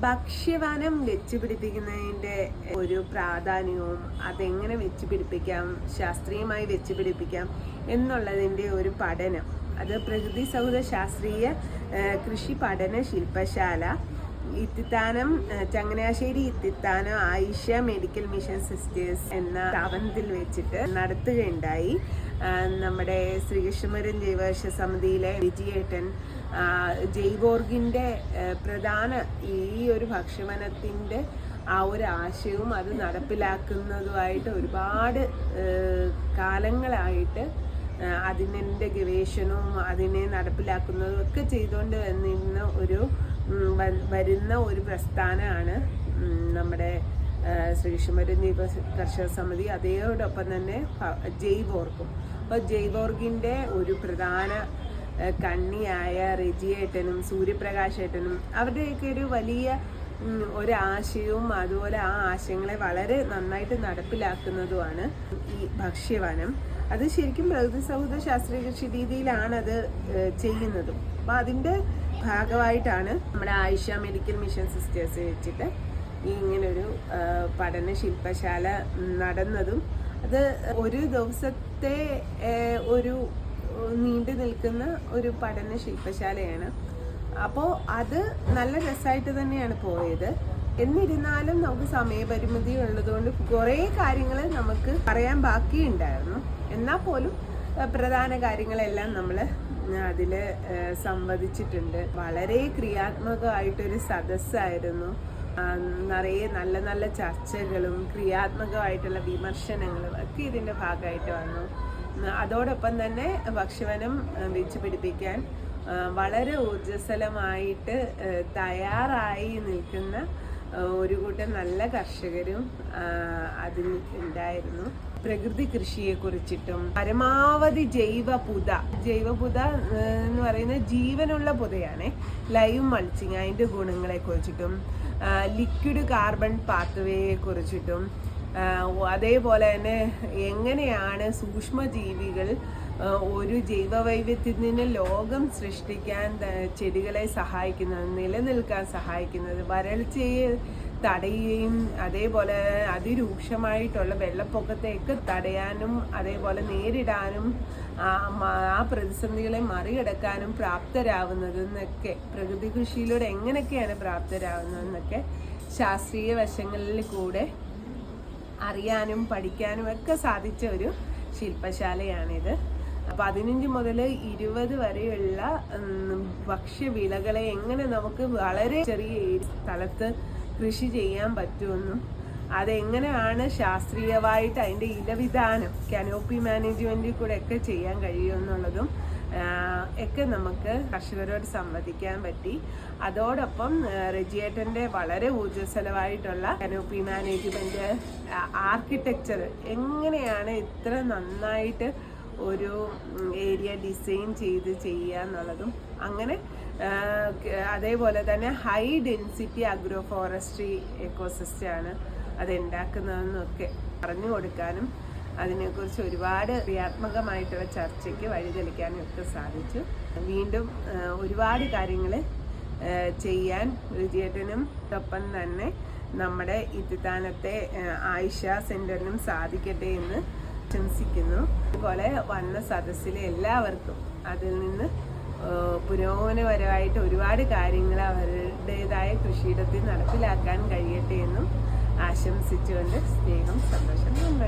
ഭക്ഷ്യവനം വെച്ചുപിടിപ്പിക്കുന്നതിന്റെ ഒരു പ്രാധാന്യവും അതെങ്ങനെ വെച്ച് പിടിപ്പിക്കാം ശാസ്ത്രീയമായി വെച്ച് പിടിപ്പിക്കാം എന്നുള്ളതിന്റെ ഒരു പഠനം. അത് പ്രകൃതി സൗഹൃദ ശാസ്ത്രീയ കൃഷി പഠന ശില്പശാല Ithithanam Changanassery Ithithanam Ayisha medical mission sisters എന്ന സ്ഥാപനത്തിൽ വെച്ചിട്ട് നടത്തുകയുണ്ടായി. നമ്മുടെ ശ്രീകൃഷ്ണപുരൻ ജൈവവർഷ സമിതിയിലെ വിജയേട്ടൻ ജൈവോർഗിന്റെ പ്രധാന ഈ ഒരു ഭക്ഷ്യവനത്തിന്റെ ആ ഒരു ആശയവും അത് നടപ്പിലാക്കുന്നതുമായിട്ട് ഒരുപാട് കാലങ്ങളായിട്ട് അതിനെ ഗവേഷണവും അതിനെ നടപ്പിലാക്കുന്നതും ഒക്കെ ചെയ്തുകൊണ്ട് വന്നിരുന്ന ഒരു വരുന്ന ഒരു പ്രസ്ഥാനമാണ് നമ്മുടെ ആ, ശ്രീകൃഷ്ണപുരം കർഷക സമിതി. അതോടൊപ്പം തന്നെ ജൈവോർഗും അപ്പോൾ ജൈവോർഗിന്റെ ഒരു പ്രധാന കണ്ണിയായ റെജിയേട്ടനും സൂര്യപ്രകാശേട്ടനും അവരുടെയൊക്കെ ഒരു വലിയ ഒരാശയവും അതുപോലെ ആ ആശയങ്ങളെ വളരെ നന്നായിട്ട് നടപ്പിലാക്കുന്നതുമാണ് ഈ ഭക്ഷ്യവനം. അത് ശരിക്കും പ്രകൃതി സൗഹൃദ ശാസ്ത്രീയ കൃഷി രീതിയിലാണത് ചെയ്യുന്നതും. അപ്പം അതിന്റെ ഭാഗമായിട്ടാണ് നമ്മുടെ ആയിഷ മെഡിക്കൽ മിഷൻ സിസ്റ്റേഴ്സ് വെച്ചിട്ട് ഈ ഇങ്ങനൊരു പഠന ശില്പശാല നടന്നതും അത് ഒരു ദിവസത്തെ ഒരു നീണ്ടു നിൽക്കുന്ന ഒരു പഠന ശില്പശാലയാണ്. അപ്പോൾ അത് നല്ല രസമായിട്ട് തന്നെയാണ് പോയത്. എന്നിരുന്നാലും നമുക്ക് സമയപരിമിതി ഉള്ളതുകൊണ്ട് കുറേ കാര്യങ്ങൾ നമുക്ക് പറയാൻ ബാക്കിയുണ്ടായിരുന്നു. എന്നാൽ പോലും പ്രധാന കാര്യങ്ങളെല്ലാം നമ്മൾ അതിൽ സംവദിച്ചിട്ടുണ്ട്. വളരെ ക്രിയാത്മകമായിട്ടൊരു സദസ്സായിരുന്നു. നിറയെ നല്ല നല്ല ചർച്ചകളും ക്രിയാത്മകമായിട്ടുള്ള വിമർശനങ്ങളും ഒക്കെ ഇതിന്റെ ഭാഗമായിട്ട് വന്നു. അതോടൊപ്പം തന്നെ ഭക്ഷ്യവനം വെച്ച് പിടിപ്പിക്കാൻ വളരെ ഊർജസ്വലമായിട്ട് തയ്യാറായി നിൽക്കുന്ന ഒരു കൂട്ടം നല്ല കർഷകരും അതിൽ ഉണ്ടായിരുന്നു. പ്രകൃതി കൃഷിയെ കുറിച്ചിട്ടും പരമാവധി ജൈവ പുത. ജൈവ പുത എന്ന് പറയുന്ന ജീവനുള്ള പുതയാണ്. ലൈവ് മൾച്ചിങ് അതിന്റെ ഗുണങ്ങളെ കുറിച്ചിട്ടും ലിക്വിഡ് കാർബൺ പാത്വേയെ കുറിച്ചിട്ടും അതേപോലെ തന്നെ എങ്ങനെയാണ് സൂക്ഷ്മജീവികൾ ഒരു ജൈവവൈവിധ്യത്തിന് ലോകം സൃഷ്ടിക്കാൻ ചെടികളെ സഹായിക്കുന്നത് നിലനിൽക്കാൻ സഹായിക്കുന്നത് വരൾച്ചയെ തടയുകയും അതേപോലെ അതിരൂക്ഷമായിട്ടുള്ള വെള്ളപ്പൊക്കത്തെയൊക്കെ തടയാനും അതേപോലെ നേരിടാനും ആ പ്രതിസന്ധികളെ മറികടക്കാനും പ്രാപ്തരാവുന്നതെന്നൊക്കെ പ്രകൃതി കൃഷിയിലൂടെ എങ്ങനെയൊക്കെയാണ് പ്രാപ്തരാകുന്നതെന്നൊക്കെ ശാസ്ത്രീയ വശങ്ങളിൽ കൂടെ അറിയാനും പഠിക്കാനും ഒക്കെ സാധിച്ച ഒരു ശില്പശാലയാണിത്. പതിനഞ്ച് മുതൽ ഇരുപത് വരെയുള്ള ഭക്ഷ്യവിളകളെ എങ്ങനെ നമുക്ക് വളരെ ചെറിയ സ്ഥലത്ത് കൃഷി ചെയ്യാൻ പറ്റുമെന്നും അതെങ്ങനെയാണ് ശാസ്ത്രീയമായിട്ട് അതിന്റെ ഇലവിധാനം കനോപ്പി മാനേജ്മെന്റിൽ കൂടെ ഒക്കെ ചെയ്യാൻ കഴിയുമെന്നുള്ളതും ഒക്കെ നമുക്ക് കർഷകരോട് സംവദിക്കാൻ പറ്റി. അതോടൊപ്പം റെജിയേറ്റന്റെ വളരെ ഊർജസ്വലമായിട്ടുള്ള കനോപ്പി മാനേജ്മെന്റ് ആർക്കിടെക്ചർ എങ്ങനെയാണ് ഇത്ര നന്നായിട്ട് ഒരു ഏരിയ ഡിസൈൻ ചെയ്ത് ചെയ്യുക എന്നുള്ളതും. അങ്ങനെ അതേപോലെ തന്നെ ഹൈ ഡെൻസിറ്റി അഗ്രോ ഫോറസ്ട്രി എക്കോസിസ്റ്റമാണ് അത് ഉണ്ടാക്കുന്നതെന്നൊക്കെ പറഞ്ഞു കൊടുക്കാനും അതിനെക്കുറിച്ച് ഒരുപാട് ക്രിയാത്മകമായിട്ടുള്ള ചർച്ചയ്ക്ക് വഴിതെളിക്കാനും ഒക്കെ സാധിച്ചു. വീണ്ടും ഒരുപാട് കാര്യങ്ങൾ ചെയ്യാൻ വിജയേട്ടനും ഒപ്പം തന്നെ നമ്മുടെ ഇത്തിത്താനത്തെ ആയിഷ സെന്ററിനും സാധിക്കട്ടെ എന്ന് ആശംസിക്കുന്നു അതുപോലെ വന്ന സദസ്സിലെ എല്ലാവർക്കും അതിൽ നിന്ന് പുരോഗമനപരമായിട്ട് ഒരുപാട് കാര്യങ്ങൾ അവരുടേതായ കൃഷിയിടത്തിൽ നടപ്പിലാക്കാൻ കഴിയട്ടെ എന്നും ആശംസിച്ചുകൊണ്ട് സ്നേഹം സന്തോഷം നന്ദി